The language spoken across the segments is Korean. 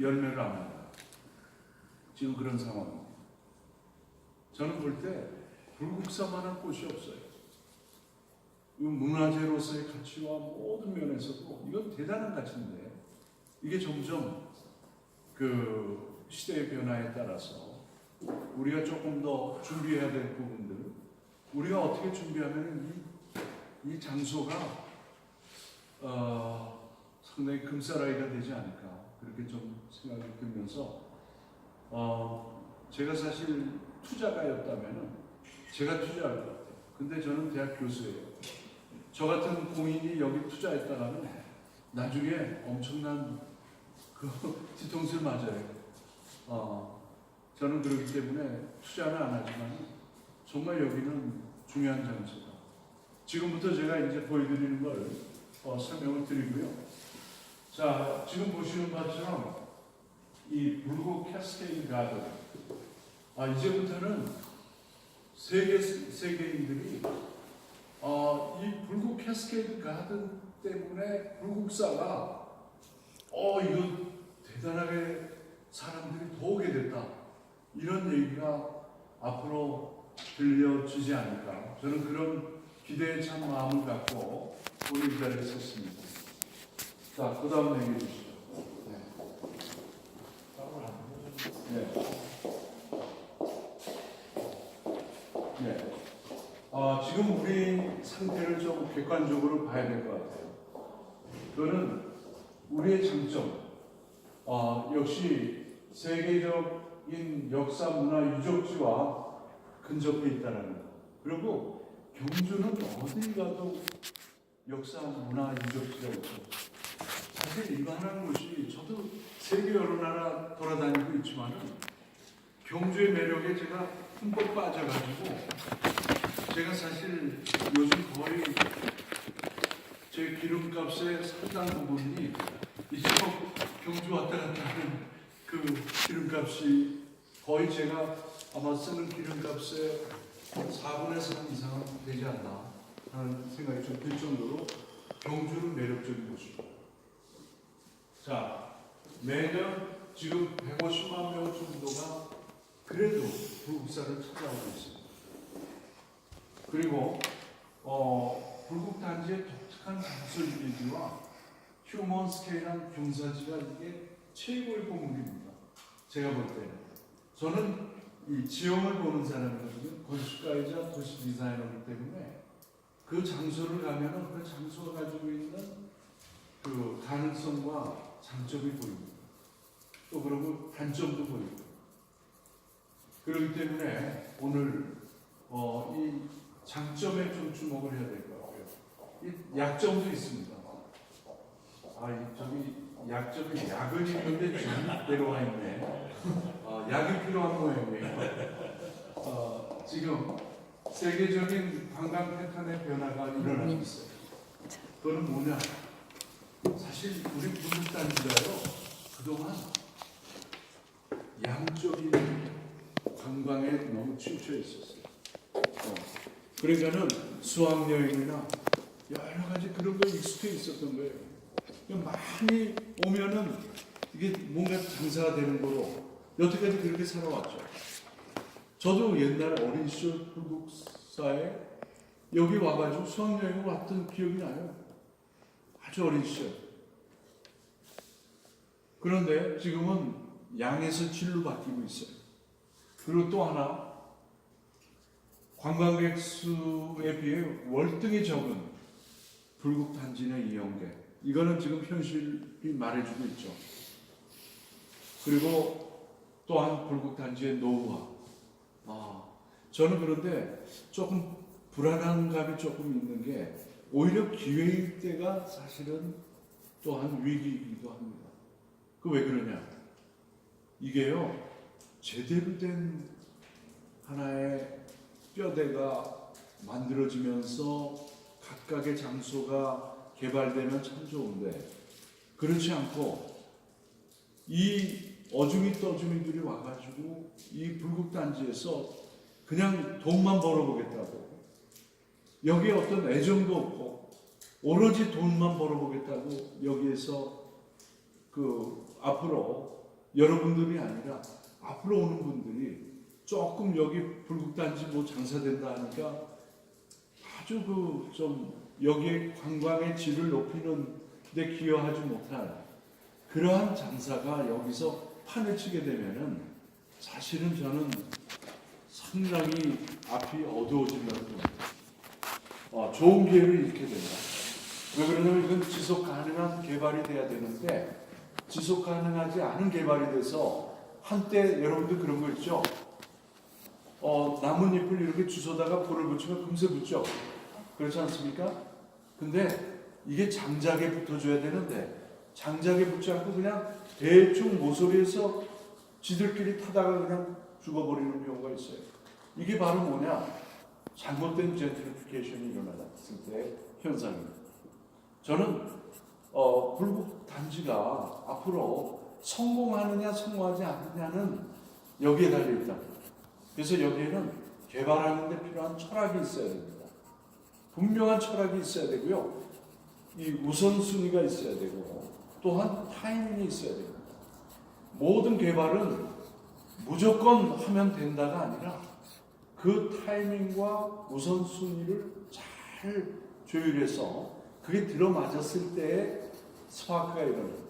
열매를 안 합니다. 지금 그런 상황입니다. 저는 볼 때 불국사만한 꽃이 없어요. 이 문화재로서의 가치와 모든 면에서도 이건 대단한 가치인데 이게 점점 그 시대의 변화에 따라서 우리가 조금 더 준비해야 될 부분들 우리가 어떻게 준비하면 이, 이 장소가 어, 상당히 금사라이가 되지 않을까 그렇게 좀 생각이 들면서 어, 제가 사실 투자가였다면 제가 투자할 것 같아요. 근데 저는 대학 교수예요. 저 같은 공인이 여기 투자했다가는 나중에 엄청난 그 뒤통수를 맞아요. 어, 저는 그렇기 때문에 투자는 안 하지만 정말 여기는 중요한 장소다. 지금부터 제가 이제 보여드리는 걸 어, 설명을 드리고요. 자, 지금 보시는 것처럼 이 불고 캐스케이드 가든 아, 이제부터는 세계 세계인들이 어, 이 불국 캐스케이드 가든 때문에 불국사가 어 이거 대단하게 사람들이 더 오게 됐다 이런 얘기가 앞으로 들려지지 않을까 저는 그런 기대에 참 마음을 갖고 오늘 이 자리에 섰습니다. 자, 그 다음 얘기해 주시죠. 네. 네. 네. 어, 지금 우리 상태를 좀 객관적으로 봐야 될 것 같아요. 그거는 우리의 장점, 어, 역시 세계적인 역사 문화 유적지와 근접해 있다는 것. 그리고 경주는 어디 가도 역사 문화 유적지가 있죠. 사실 이만한 곳이 저도 세계 여러 나라 돌아다니고 있지만은 경주의 매력에 제가 흠뻑 빠져가지고 제가 사실 요즘 거의 제 기름값의 상당 부분이 이제 뭐 경주 왔다 갔다 하는 그 기름값이 거의 제가 아마 쓰는 기름값의 4분의 3 이상은 되지 않나 하는 생각이 좀 들 정도로 경주는 매력적인 곳입니다. 자, 매년 지금 150만 명 정도가 그래도 불국사를 찾아오고 있습니다. 그리고 어, 불국 단지의 독특한 장소 이미지와 휴먼 스케일한 경사지가 이게 최고의 보물입니다. 제가 볼 때는 저는 이 지형을 보는 사람이거든요. 건축가이자 도시 디자이너이기 때문에 그 장소를 가면은 그 장소가 가지고 있는 그 가능성과 장점이 보입니다. 또 그리고 단점도 보입니다. 그렇기 때문에 오늘 어, 이 장점에 좀 주목을 해야 될 것 같아요. 이 약점도 있습니다. 아, 이 저기 약점이 약을 있는데 지금 내려와 있네. 어, 약이 필요한 모양이에요. 어, 지금 세계적인 관광 패턴의 변화가 일어나고 있어요. 그거는 뭐냐? 사실 우리 부동산지가요 그동안 양적인 관광에 너무 치우쳐 있었어요. 어. 그러니까는 수학여행이나 여러 가지 그런 거 익숙해 있었던 거예요. 그러니까 많이 오면은 이게 뭔가 장사가 되는 거로 여태까지 그렇게 살아왔죠. 저도 옛날 어린 시절 불국사에 여기 와가지고 수학여행을 왔던 기억이 나요. 아주 어린 시절. 그런데 지금은 양에서 질로 바뀌고 있어요. 그리고 또 하나 관광객 수에 비해 월등히 적은 불국 단지 내 이용객. 이거는 지금 현실이 말해주고 있죠. 그리고 또한 불국 단지의 노후화. 아, 저는 그런데 조금 불안한 감이 조금 있는 게 오히려 기회일 때가 사실은 또한 위기이기도 합니다. 그 왜 그러냐? 이게요, 제대로 된 하나의 뼈대가 만들어지면서 각각의 장소가 개발되면 참 좋은데 그렇지 않고 이 어중이 떠중이들이 와가지고 이 불국단지에서 그냥 돈만 벌어보겠다고 여기에 어떤 애정도 없고 오로지 돈만 벌어보겠다고 여기에서 그 앞으로 여러분들이 아니라 앞으로 오는 분들이 조금 여기 불국단지 뭐 장사된다 하니까 아주 그 좀 여기에 관광의 질을 높이는 데 기여하지 못할 그러한 장사가 여기서 판을 치게 되면은 사실은 저는 상당히 앞이 어두워진다고 봅니다. 어, 좋은 기회를 잃게 된다. 왜 그러냐면 이건 지속 가능한 개발이 돼야 되는데 지속 가능하지 않은 개발이 돼서 한때 여러분들 그런 거 있죠? 어, 나뭇잎을 이렇게 주워다가 불을 붙이면 금세 붙죠? 그렇지 않습니까? 근데 이게 장작에 붙어줘야 되는데 장작에 붙지 않고 그냥 대충 모서리에서 지들끼리 타다가 그냥 죽어버리는 경우가 있어요. 이게 바로 뭐냐? 잘못된 젠트리피케이션이 일어났을 때 현상입니다. 저는 어, 불국 단지가 앞으로 성공하느냐 성공하지 않느냐는 여기에 달려 있다. 그래서 여기에는 개발하는 데 필요한 철학이 있어야 됩니다. 분명한 철학이 있어야 되고요. 이 우선순위가 있어야 되고 또한 타이밍이 있어야 됩니다. 모든 개발은 무조건 하면 된다가 아니라 그 타이밍과 우선순위를 잘 조율해서 그게 들어맞았을 때에 스파크가 일어납니다.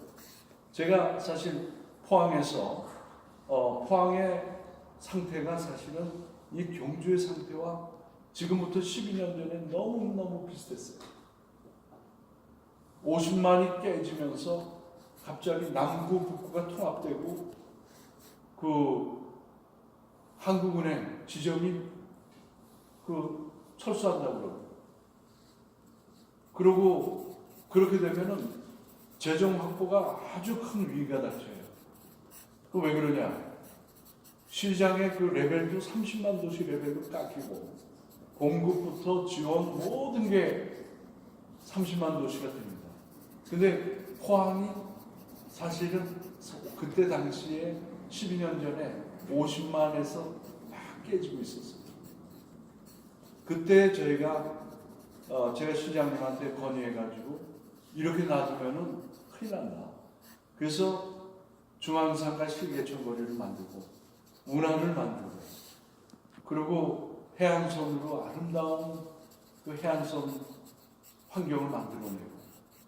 제가 사실 포항에서 어, 포항의 상태가 사실은 이 경주의 상태와 지금부터 12년 전에 너무너무 비슷했어요. 50만이 깨지면서 갑자기 남구 북구가 통합되고 그 한국은행 지점이 그 철수한다고 그러고 그러고 그렇게 되면은 재정 확보가 아주 큰 위기가 닥쳐요. 그 왜 그러냐? 시장의 그 레벨도 30만 도시 레벨로 깎이고 공급부터 지원 모든 게 30만 도시가 됩니다. 근데 포항이 사실은 그때 당시에 12년 전에 50만에서 막 깨지고 있었어요. 그때 저희가 어, 제가 시장님한테 건의해가지고 이렇게 놔두면은 큰일 난다. 그래서 중앙상가 실개천 거리를 만들고 운항을 만들고 그리고 해안선으로 아름다운 그 해안선 환경을 만들어내고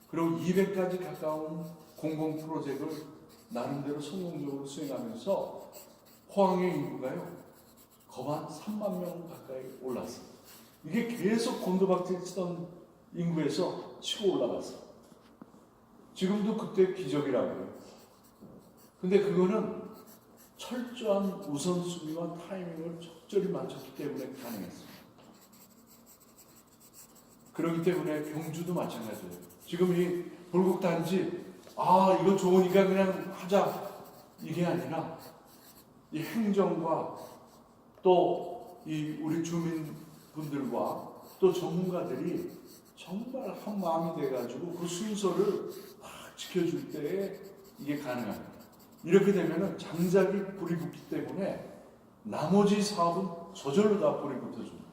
그리고 200가지 가까운 공공 프로젝트를 나름대로 성공적으로 수행하면서 포항의 인구가요 거반 3만 명 가까이 올랐어요. 이게 계속 곤도박질 치던 인구에서 치고 올라갔어. 지금도 그때 기적이라고요. 근데 그거는 철저한 우선순위와 타이밍을 적절히 맞췄기 때문에 가능했습니다. 그렇기 때문에 경주도 마찬가지예요. 지금 이 불국단지 아 이거 좋으니까 그냥 하자 이게 아니라 이 행정과 또 이 우리 주민분들과 또 전문가들이 정말 한 마음이 돼가지고 그 순서를 딱 지켜줄 때에 이게 가능합니다. 이렇게 되면은 장작이 불이 붙기 때문에 나머지 사업은 저절로 다 불이 붙어줍니다.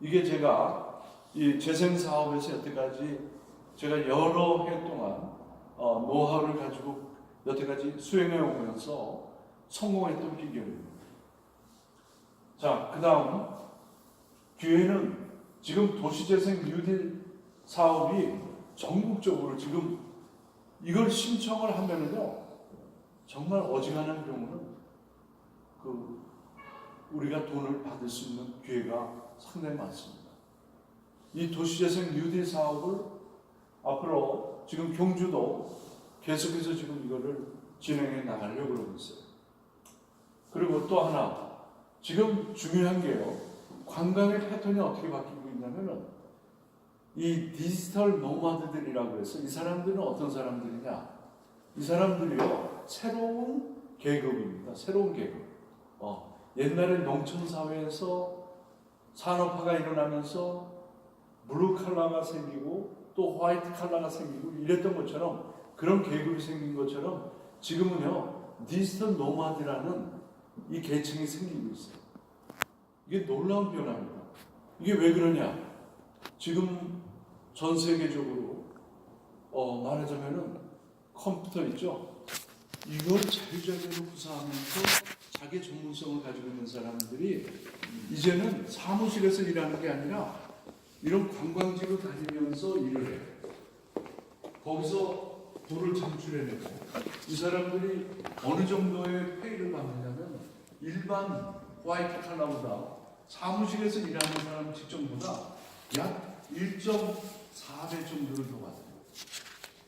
이게 제가 이 재생 사업에서 여태까지 제가 여러 해 동안 어, 노하우를 가지고 여태까지 수행해 오면서 성공했던 비결입니다. 자, 그 다음 교회는 지금 도시재생 뉴딜 사업이 전국적으로 지금 이걸 신청을 하면은요 정말 어지간한 경우는 그 우리가 돈을 받을 수 있는 기회가 상당히 많습니다. 이 도시재생 뉴딜 사업을 앞으로 지금 경주도 계속해서 지금 이거를 진행해 나가려고 그러고 있어요. 그리고 또 하나 지금 중요한 게요. 관광의 패턴이 어떻게 바뀌고 있냐면은 이 디지털 노마드들이라고 해서 이 사람들은 어떤 사람들이냐? 이 사람들이요 새로운 계급입니다. 새로운 계급. 어, 옛날에 농촌 사회에서 산업화가 일어나면서 블루 칼라가 생기고 또 화이트 칼라가 생기고 이랬던 것처럼 그런 계급이 생긴 것처럼 지금은요 디지털 노마드라는 이 계층이 생기고 있어요. 이게 놀라운 변화입니다. 이게 왜 그러냐? 지금 전 세계적으로 어, 말하자면은 컴퓨터 있죠? 이걸 자유자재로 구사하면서 자기 전문성을 가지고 있는 사람들이 이제는 사무실에서 일하는 게 아니라 이런 관광지로 다니면서 일을 해. 거기서 돈을 창출해내고 이 사람들이 어느 정도의 페이를 받느냐면 일반 화이트 칼라보다 사무실에서 일하는 사람 직종보다 약 1.4배 정도를 더 받아요.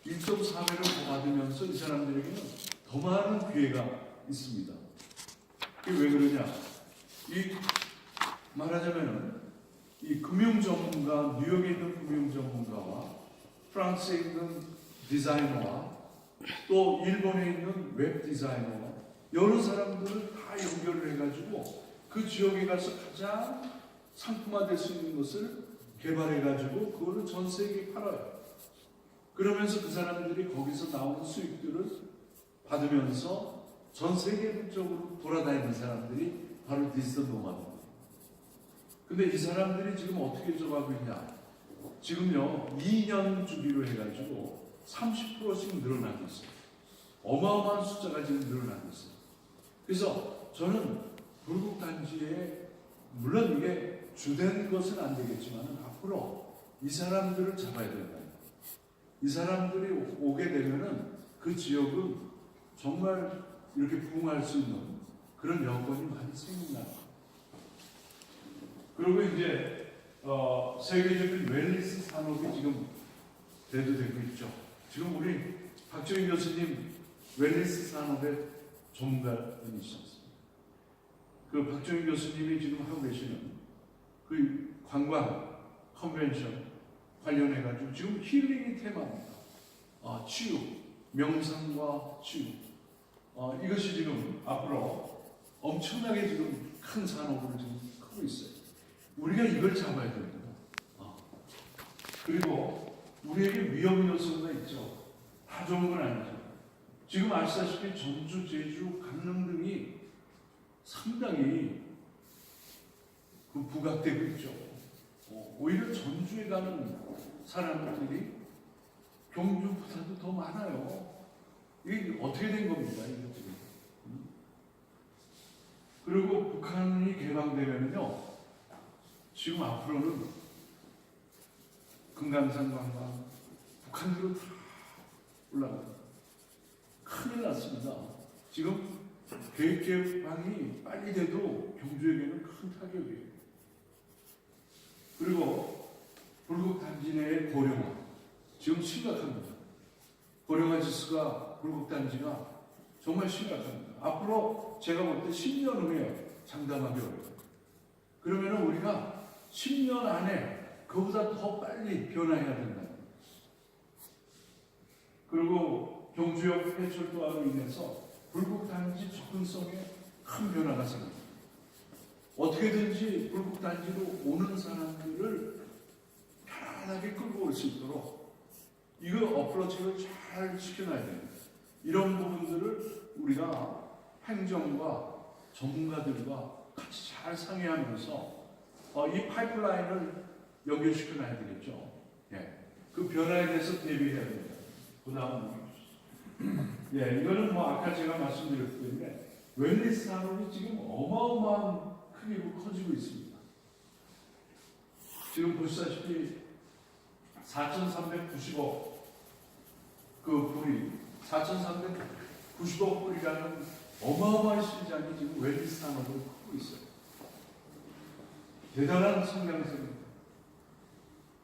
1.4배를 더 받으면서 이 사람들에게는 더 많은 기회가 있습니다. 이게 왜 그러냐? 이 말하자면은 이 금융 전문가, 뉴욕에 있는 금융 전문가와 프랑스에 있는 디자이너와 또 일본에 있는 웹 디자이너와 여러 사람들을 다 연결을 해가지고 그 지역에 가서 가장 상품화될 수 있는 것을 개발해가지고 그거를 전 세계에 팔아요. 그러면서 그 사람들이 거기서 나오는 수익들을 받으면서 전 세계적으로 돌아다니는 사람들이 바로 디지털 노마드입니다. 근데 이 사람들이 지금 어떻게 저하고 있냐? 지금요 2년 주기로 해가지고 30%씩 늘어나고 있어요. 어마어마한 숫자가 지금 늘어나고 있어요. 그래서 저는 불국 단지에 물론 이게 주된 것은 안 되겠지만 앞으로 이 사람들을 잡아야 된다. 이 사람들이 오게 되면은 그 지역은 정말 이렇게 부흥할 수 있는 그런 여건이 많이 생긴다. 그리고 이제 어, 세계적인 웰니스 산업이 지금 대두되고 있죠. 지금 우리 박정희 교수님 웰니스 산업의 전문가이시잖습니다. 그 박정희 교수님이 지금 하고 계시는 그 관광 컨벤션 관련해 가지고 지금 힐링이 테마입니다. 아, 치유, 명상과 치유. 어, 이것이 지금 앞으로 엄청나게 지금 큰 산업으로 지금 크고 있어요. 우리가 이걸 잡아야 됩니다. 어. 그리고 우리에게 위험 요소가 있죠. 다 좋은 건 아니죠. 지금 아시다시피 전주, 제주, 강릉 등이 상당히 그 부각되고 있죠. 어, 오히려 전주에 가는 사람들이 경주보다도 더 많아요. 이게 어떻게 된 겁니까, 이거 지금? 음? 그리고 북한이 개방되면요, 지금 앞으로는 금강산 관광, 북한으로 다 올라갑니다. 큰일 났습니다. 지금 계획 개방이 빨리 돼도 경주에게는 큰 타격이에요. 그리고 불국 단지 내의 고령화 지금 심각합니다. 고령화 지수가 불국 단지가 정말 심각합니다. 앞으로 제가 볼 때 10년 후에 장담하기 어려워요. 그러면 우리가 10년 안에 그보다 더 빨리 변화해야 된다. 그리고 경주역 폐철도화로 인해서 불국 단지 접근성에 큰 변화가 생깁니다. 어떻게든지 불국 단지로 오는 사람들을 편안하게 끌고 올 수 있도록 이거 어프로치를 잘 시켜놔야 됩니다. 이런 부분들을 우리가 행정과 전문가들과 같이 잘 상의하면서 어, 이 파이프라인을 연결시켜놔야 되겠죠. 예. 그 변화에 대해서 대비해야 됩니다. 그 다음은 예, 이거는 뭐 아까 제가 말씀드렸는데 웰니스 산업이 지금 어마어마한 크기로 커지고 있습니다. 지금 보시다시피 4,390억 그 불이 4,390억 불이라는 어마어마한 시장이 지금 웰니스 산업을 크고 있어요. 대단한 성장세입니다.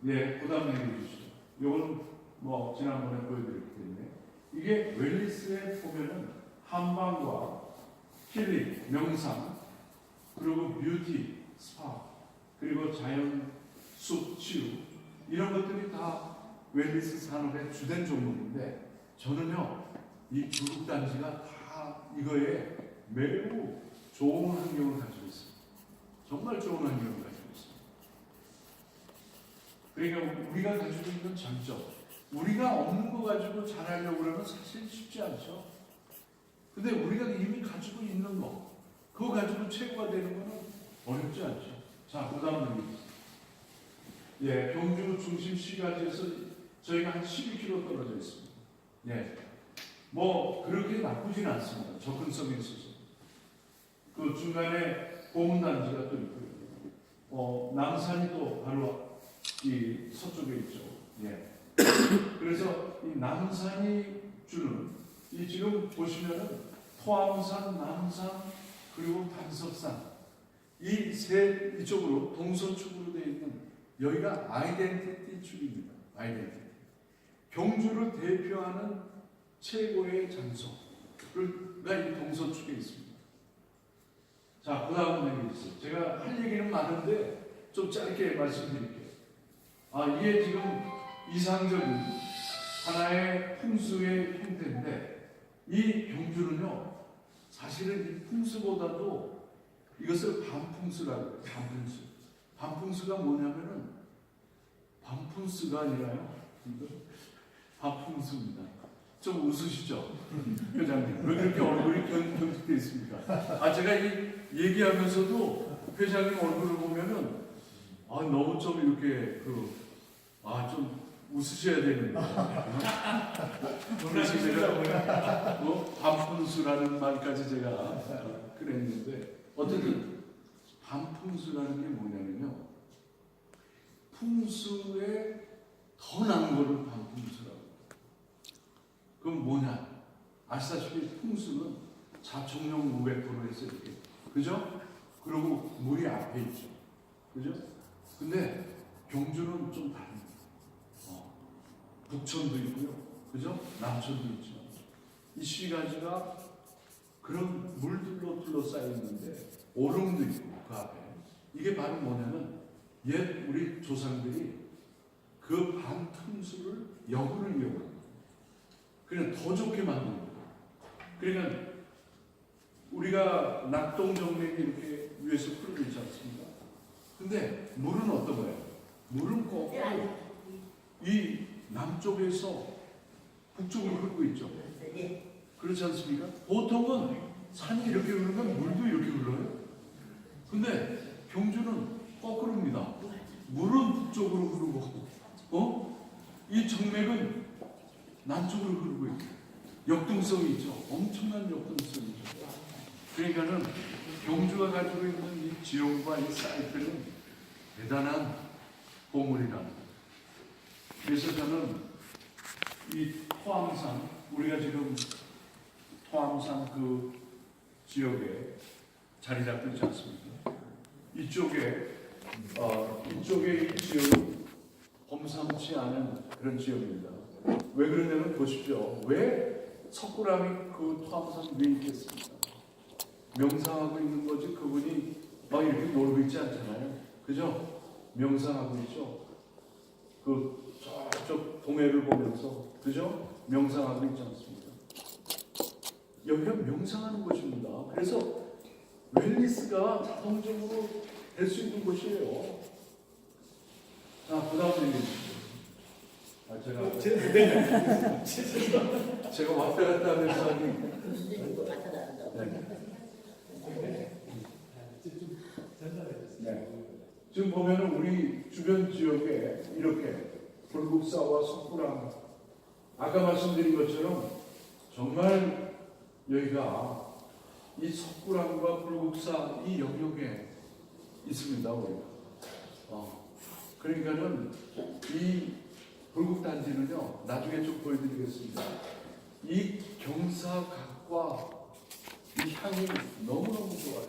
예, 그 다음 얘기해 주시죠. 이건 뭐 지난번에 보여드렸기 때문에 이게 웰니스에 보면은 한방과 힐링, 명상, 그리고 뷰티, 스파, 그리고 자연, 숲, 치유 이런 것들이 다 웰니스 산업의 주된 종목인데 저는요 이 교육단지가 다 이거에 매우 좋은 환경을 가지고 있습니다. 정말 좋은 환경을 가지고 있습니다. 그러니까 우리가 가지고 있는 장점, 우리가 없는 거 가지고 잘하려고 그러면 사실 쉽지 않죠. 근데 우리가 이미 가지고 있는 거, 그거 가지고 최고가 되는 거는 어렵지 않죠. 자, 그 다음 얘기. 예, 경주 중심 시가지에서 저희가 한 12km 떨어져 있습니다. 예. 뭐 그렇게 나쁘진 않습니다. 접근성이 있어서. 그 중간에 보문단지가 또 있고요. 어, 남산이 또 바로 이 서쪽에 있죠. 예. 그래서 이 남산이 주는 이 지금 보시면은 토암산, 남산 그리고 단석산 이 세 이쪽으로 동서축으로 되어 있는 여기가 아이덴티티 축입니다. 아이덴티티. 경주를 대표하는 최고의 장소가 이 동서축에 있습니다. 자, 그 다음 얘기 있어요. 제가 할 얘기는 많은데 좀 짧게 말씀드릴게요. 아, 이게 지금 이상적인 하나의 풍수의 형태인데 이 경주는요, 사실은 이 풍수보다도 이것을 반풍수라고. 반풍수. 반풍수가 뭐냐면은 반풍수가 아니라요. 반풍수입니다. 좀 웃으시죠? 회장님. 왜 그렇게 얼굴이 견, 경직되어 있습니까? 아, 제가 이 얘기하면서도 회장님 얼굴을 보면은 아, 너무 좀 이렇게 그, 아, 좀 웃으셔야 되는데. 그래서 제가 뭐, 반풍수라는 말까지 제가 어, 그랬는데, 어쨌든, 반풍수라는 게 뭐냐면요. 풍수에 더 나은 거를 반풍수라고. 그럼 뭐냐? 아시다시피 풍수는 자총력 500%에서 이렇게. 그죠? 그리고 물이 앞에 있죠. 그죠? 근데 경주는 좀 다릅니다. 어, 북천도 있고요. 그죠? 남천도 있죠. 이 시가지가 그런 물들로 둘러싸여 있는데 오름도 있고 그 앞에. 이게 바로 뭐냐면 옛 우리 조상들이 그 반틈수를 역으로 이용합니다. 그냥 더 좋게 만드는 거예요. 그러니까 우리가 낙동정맥이 이렇게 위에서 흐르고 있지 않습니까? 근데 물은 어떤 거예요? 물은 꼭이 남쪽에서 북쪽으로 흐르고 있죠. 그렇지 않습니까? 보통은 산이 이렇게 흐르면 물도 이렇게 흘러요. 근데 경주는 거꾸로입니다. 물은 북쪽으로 흐르고, 어? 이 정맥은 남쪽으로 흐르고 있고, 역동성이 있죠. 엄청난 역동성이 있죠. 그러니까는 경주가 가지고 있는 이 지형과 이 사이트는 대단한 보물이랍니다. 그래서 저는 이 토암산, 우리가 지금 토암산 그 지역에 자리 잡고 있지 않습니까? 이쪽에, 어, 이쪽에 이 지역은 범상치 않은 그런 지역입니다. 왜 그러냐면 보십시오. 왜 석굴암이 그 토암산 위에 있겠습니까? 명상하고 있는 거지 그분이 막 이렇게 놀고 있지 않잖아요. 그죠? 명상하고 있죠. 그 동해를 보면서 그죠? 명상하고 있지 않습니까? 여기가 명상하는 곳입니다. 그래서 웰리스가 자동적으로 될 수 있는 곳이에요. 자, 얘기해 주시죠. 아, 제가, 제가 왔다 갔다 하면서 하니, 네. 지금 보면은 우리 주변 지역에 이렇게 불국사와 석굴암 아까 말씀드린 것처럼 정말 여기가 이 석굴암과 불국사 이 영역에 있습니다 우리가. 어. 그러니까는 이 불국단지는요 나중에 좀 보여드리겠습니다. 이 경사각과 이 향이 너무너무 좋아요.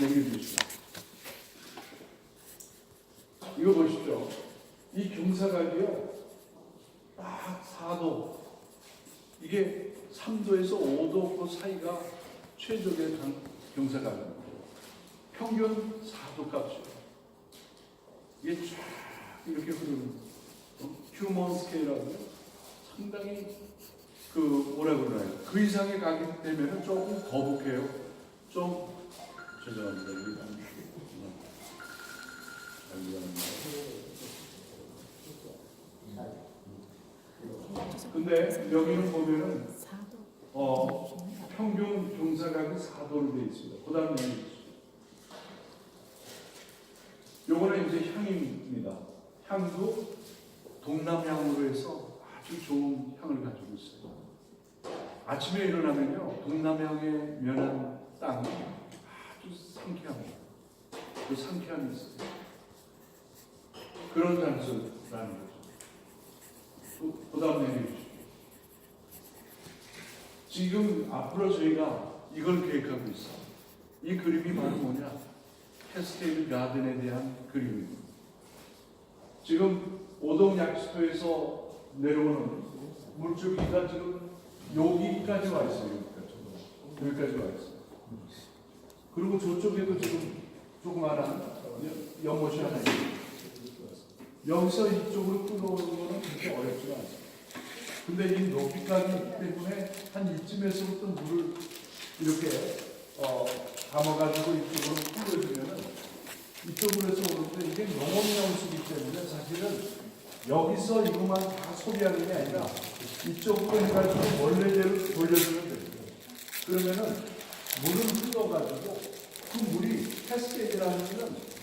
먹여주시고. 이거 보십시오. 이 경사각이요. 딱 4도. 이게 3도에서 5도 그 사이가 최적의 강- 경사각입니다. 평균 4도 값이에요. 이게 쫙 이렇게 흐르는 어? 휴먼 스케일하고요. 상당히 그 뭐라 그러나요? 그 이상의 가격이 되면은 조금 거북해요. 좀 죄송합니다. 잘 미안합니다. 근데 여기는 보면은 어, 평균 경사각이 4도로 되어 있습니다. 그 다음에 요거는 이제 향입니다. 향도 동남향으로 해서 아주 좋은 향을 가지고 있어요. 아침에 일어나면요 동남향에 면한 땅이 아주 상쾌합니다. 그 상쾌함이 있어요. 그런 단서라는 거죠. 얘기해 주시죠. 지금 앞으로 저희가 이걸 계획하고 있어요. 이 그림이 바로 뭐냐? 캐스테이드 가든에 대한 그림입니다. 지금 오동 약수터에서 내려오는 물줄기가 지금 여기까지 와 있어요. 여기까지. 여기까지 와 있어요. 그리고 저쪽에도 지금 조그마한 여- 연못이 하나 있어요. 여기서 이쪽으로 끌어오는 거는 그렇게 어렵지가 않습니다. 근데 이 있기 때문에 한 이쯤에서부터 물을 이렇게 어, 감아가지고 이쪽으로 뿌려주면은 이쪽으로 해서 오는데 이게 농업용수기 때문에 사실은 여기서 이것만 다 소비하는 게 아니라 이쪽으로 해가지고 원래대로 돌려주면 됩니다. 그러면은 물을 흘러가지고 그 물이 캐스케이드라는 거는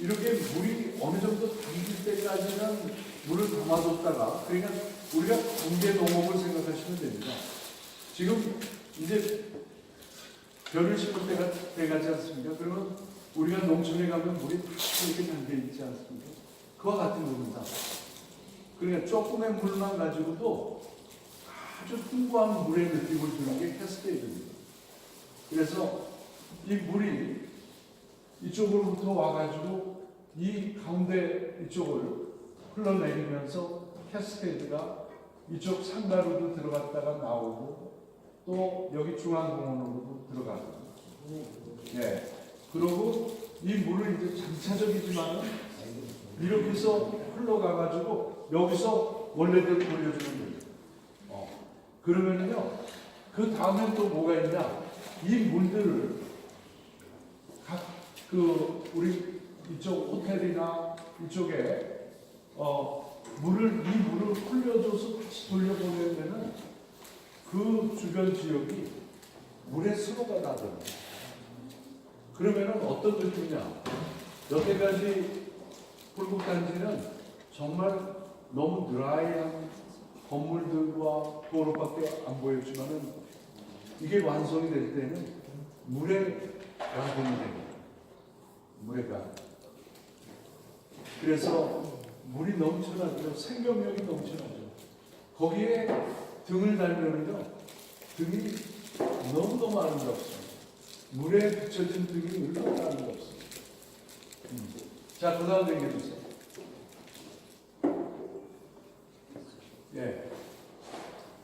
이렇게 물이 어느 정도 담길 때까지는 물을 담아뒀다가 그러니까 우리가 공개 농업을 생각하시면 됩니다. 지금 이제 벼를 심을 때가 돼가지 않습니까? 그러면 우리가 농촌에 가면 물이 다 이렇게 담겨 있지 않습니까? 그와 같은 겁니다. 그러니까 조금의 물만 가지고도 아주 풍부한 물의 느낌을 주는 게 캐스케이드입니다. 그래서 이 물이 이쪽으로부터 와가지고 이 가운데 이쪽을 흘러내리면서 캐스케이드가 이쪽 상가로도 들어갔다가 나오고 또 여기 중앙공원으로도 들어가고 예. 그리고 이 물을 이제 장차적이지만 이렇게 해서 흘러가가지고 여기서 원래대로 돌려주면 됩니다. 어. 그러면은요, 그 다음에 또 뭐가 있냐? 이 물들을 각 그 우리 이쪽 호텔이나 이쪽에 어 물을 이 물을 흘려줘서 다시 돌려보내면은 그 주변 지역이 물의 수로가 나더라고요. 그러면은 어떤 느낌이냐? 여태까지 불국 단지는 정말 너무 드라이한 건물들과 도로밖에 안 보였지만은 이게 완성이 될 때는 물의 가공이 됩니다. 가공. 그래서 물이 넘쳐나죠. 생명력이 넘쳐나죠. 거기에 등을 달면은요, 등이 너무너무 아름답습니다. 물에 비춰진 등이 얼마나 아름답습니다. 음. 자, 그 다음 얘기해 주세요. 예.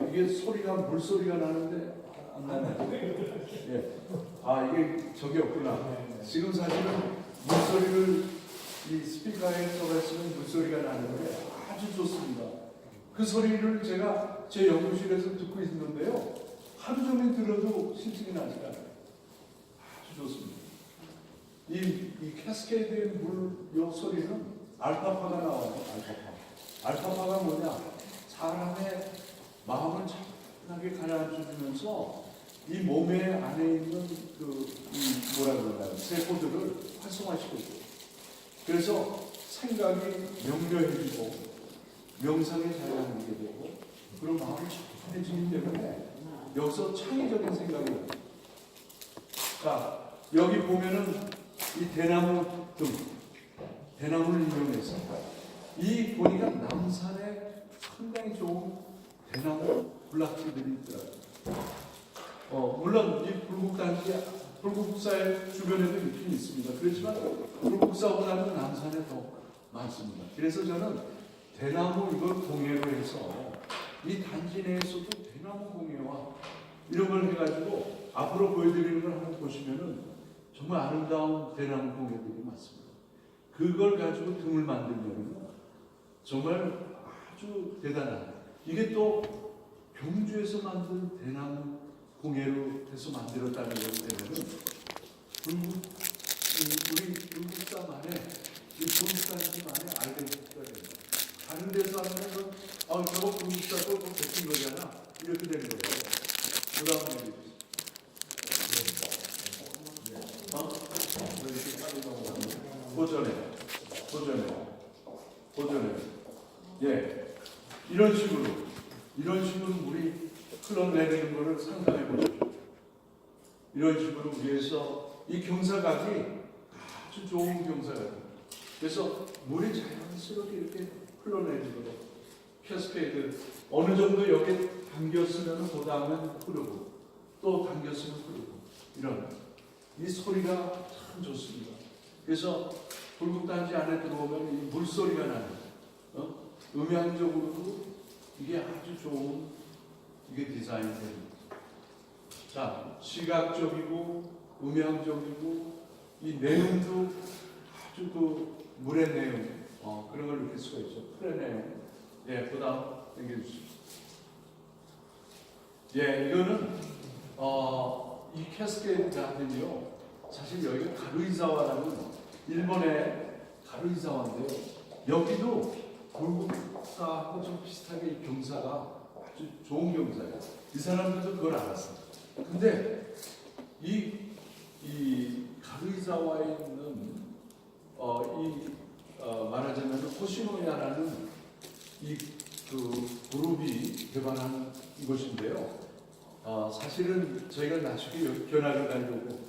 이게 소리가 물소리가 나는데 안 나네. 예. 아, 이게 저기 없구나. 지금 사실은 물소리를 이 스피커에 써봤으면 물소리가 나는데 아주 좋습니다. 그 소리를 제가 제 연구실에서 듣고 있는데요. 하루 종일 들어도 실증이 나지 않아요. 아주 좋습니다. 이, 이 캐스케이드의 물 요 소리는 알파파가 나와요. 알파파. 알파파가 뭐냐? 사람의 마음을 차분하게 가라앉혀주면서 이 몸의 안에 있는 그, 이 뭐라 그러나요? 세포들을 활성화시켜줘요. 그래서 생각이 명료해지고 명상에 잘 나오게 되고 그런 마음이 차분해지기 때문에 여기서 창의적인 생각이 나요. 자, 여기 보면은 이 대나무 등, 대나무를 이용해서 이 보니까 남산에 상당히 좋은 대나무 군락지들이 있더라고요. 어, 물론 이 불국단지, 불국사의 주변에도 있긴 있습니다. 그렇지만 불국사보다는 남산에 더 많습니다. 그래서 저는 대나무 이걸 공예로 해서 이 단지 내에서도 대나무 공예와 이런 걸 해가지고 앞으로 보여드리는 걸 한번 보시면은 정말 아름다운 대나무 공예들이 많습니다. 그걸 가지고 등을 만들면 정말 아주 대단한 이게 또 경주에서 만든 대나무 공예로 해서 만들었다는 것 때문에 불국 이 우리 불국사만의 이 불국사님만의 아이덴티티가 됩니다. 다른 데서 하는 건 아, 저거 불국사 또 베낀 거잖아 이렇게 되는 거예요. 그 다음 얘기 어? 보전에 보전에 보전에 예 이런 식으로 이런 식으로 우리 흘러내리는 것을 상상해 보십시오. 이런 식으로 위에서 이 경사각이 아주 좋은 경사각입니다. 그래서 물이 자연스럽게 이렇게 흘러내리도록 캐스케이드 어느 정도 여기 당겼으면 그 다음엔 흐르고 또 당겼으면 흐르고 이런 이 소리가 참 좋습니다. 그래서 불국단지 안에 들어오면 이 물소리가 나는 어? 음향적으로도 이게 아주 좋은 이게 디자인이 됩니다. 자 시각적이고 음향적이고 이 내용도 아주 그 물의 내용 어, 그런 걸 느낄 수가 있죠. 풀의 내용. 예, 그다음 당겨주시죠. 예, 이거는 어, 이 캐스케이드 가든이요. 사실 여기가 가루이사와라는 일본의 가루이사와인데요. 여기도 골국사하고 좀 비슷하게 이 경사가 좋은 경사예요. 이 사람들도 그걸 알았어요. 근데 이, 이 가루이사와에 있는 어, 이 어, 말하자면 호시노야라는 이 그 그룹이 개발한 곳인데요. 어, 사실은 저희가 나중에 견학을 가려고